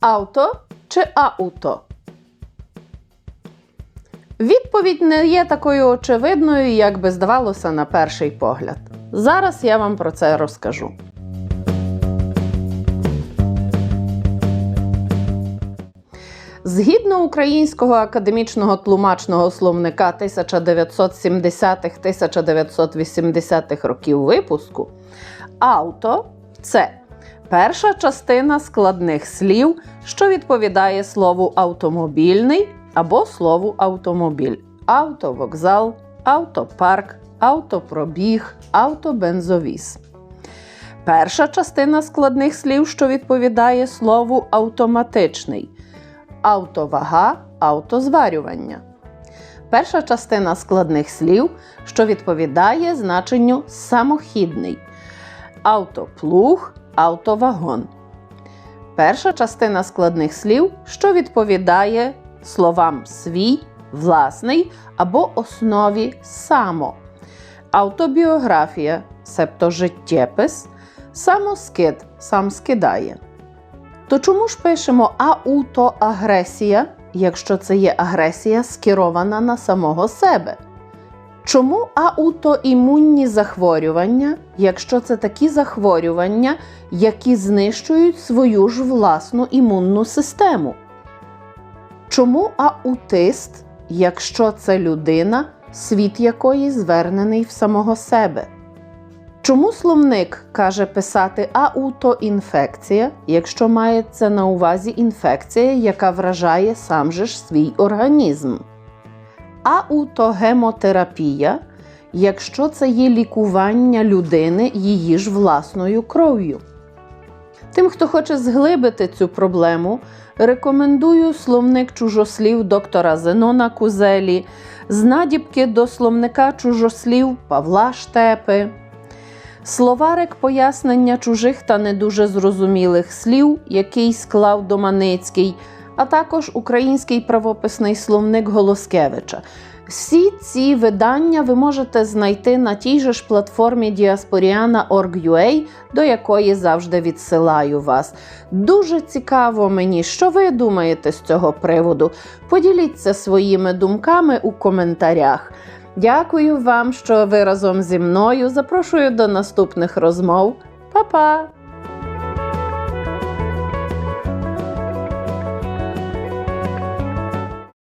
Авто чи ауто? Відповідь не є такою очевидною, як би здавалося на перший погляд. Зараз я вам про це розкажу. Згідно українського академічного тлумачного словника 1970-1980-х років випуску, авто це перша частина складних слів, що відповідає слову автомобільний або слову автомобіль, автовокзал, автопарк, автопробіг, автобензовіз. Перша частина складних слів, що відповідає слову автоматичний автовага, автозварювання. Перша частина складних слів, що відповідає значенню самохідний, автоплуг, автовагон. Перша частина складних слів, що відповідає словам свій, власний або основі само. Автобіографія, себто життєпис, самоскид сам скидає. То чому ж пишемо аутоагресія, якщо це є агресія скерована на самого себе? Чому аутоімунні захворювання, якщо це такі захворювання, які знищують свою ж власну імунну систему? Чому аутист, якщо це людина, світ якої звернений в самого себе? Чому словник каже писати аутоінфекція, якщо мається на увазі інфекція, яка вражає сам же ж свій організм? Аутогемотерапія, якщо це є лікування людини її ж власною кров'ю? Тим, хто хоче зглибити цю проблему, рекомендую словник чужослів доктора Зенона Кузелі, знадібки до словника чужослів Павла Штепи. Словарик пояснення чужих та не дуже зрозумілих слів, який склав Доманицький, а також український правописний словник Голоскевича. Всі ці видання ви можете знайти на тій же ж платформі diasporiana.org.ua, до якої завжди відсилаю вас. Дуже цікаво мені, що ви думаєте з цього приводу. Поділіться своїми думками у коментарях. Дякую вам, що ви разом зі мною. Запрошую до наступних розмов. Па-па!